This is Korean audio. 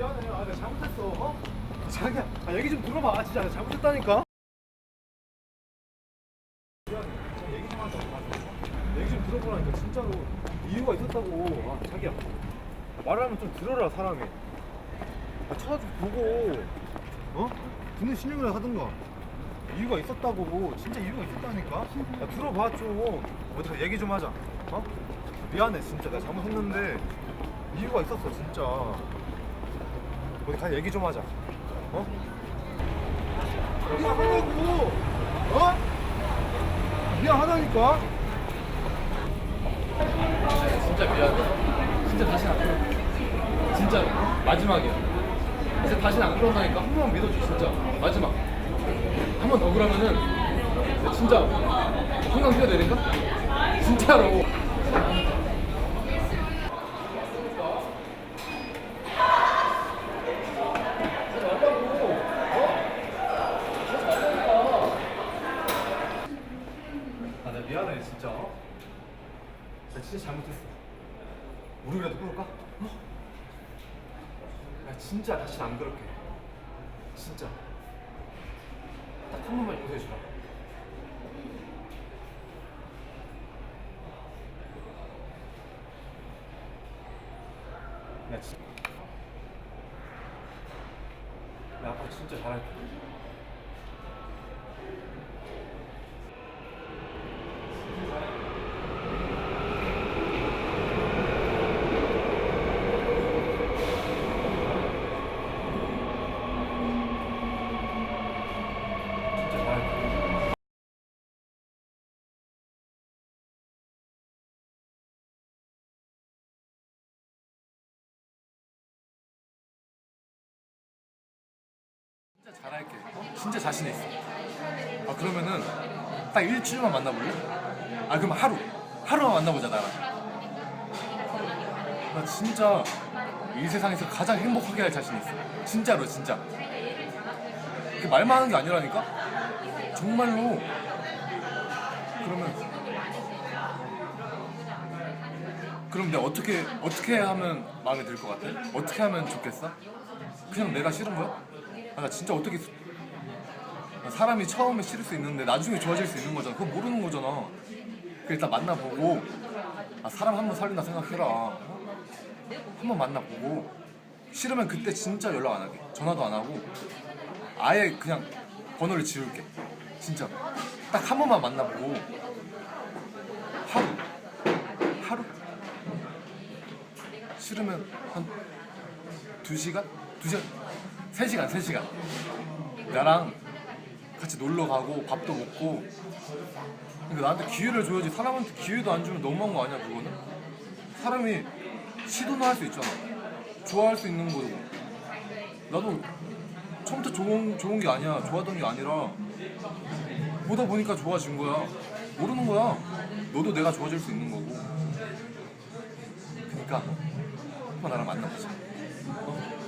미안해. 아, 내가 잘못했어. 어? 자기야, 아, 얘기 좀 들어봐. 진짜 내가 잘못했다니까. 미안해. 자, 얘기 좀 하자. 아, 얘기 좀 들어보라니까 진짜로 이유가 있었다고. 아, 자기야. 말을 하면 좀 들어라 사람이. 아, 찾아좀 보고. 어? 듣는 신용이라 하든가. 이유가 있었다고. 진짜 이유가 있었다니까. 야, 들어봐 좀. 어디 얘기 좀 하자. 어? 미안해 진짜 내가 잘못했는데 이유가 있었어 진짜. 어디 가 얘기 좀 하자. 어? 미안하다고. 어? 미안하다니까. 진짜 미안해. 진짜 다시 안 그럴게. 진짜 마지막이야. 이제 다시 안 그런다니까 한 번만 믿어줘 진짜 마지막. 한 번 더 그러면은 나 진짜 한강 뛰어내릴까? 진짜로. 미안해 진짜. 어? 나 진짜 잘못했어. 무릎이라도 꿇을까? 어? 나 진짜 다시 안 그럴게. 진짜. 딱 한 번만 용서해 주라. 나 진짜. 나 앞으로 진짜 잘할게. 진짜 잘할게. 진짜 잘할게. 진짜 자신 있어. 아 그러면은 딱 일주일만 만나볼래? 아 그럼 하루 하루만 만나보자 나랑. 나 진짜 이 세상에서 가장 행복하게 할 자신 있어. 진짜로 진짜. 그 말만 하는 게 아니라니까? 정말로. 그러면 그럼 내가 어떻게 어떻게 하면 마음에 들 것 같아? 어떻게 하면 좋겠어? 그냥 내가 싫은 거야? 아, 나 진짜 어떻게 수- 아, 사람이 처음에 싫을 수 있는데 나중에 좋아질 수 있는 거잖아. 그거 모르는 거잖아. 그 일단 만나보고 아, 사람 한번 살린다 생각해라. 어? 한번 만나보고 싫으면 그때 진짜 연락 안 할게. 전화도 안 하고 아예 그냥 번호를 지울게. 진짜 딱 한 번만 만나보고 하루 하루 싫으면 한 두 시간? 두 시간? 세 시간, 세 시간. 나랑 같이 놀러 가고 밥도 먹고. 그러니까 나한테 기회를 줘야지. 사람한테 기회도 안 주면 너무한 거 아니야, 그거는? 사람이 시도는 할 수 있잖아. 좋아할 수 있는 거고. 나도 처음부터 좋은, 좋은 게 아니야. 좋아하던 게 아니라 보다 보니까 좋아진 거야. 모르는 거야. 너도 내가 좋아질 수 있는 거고. 그러니까 한번 나랑 만나보자. 어?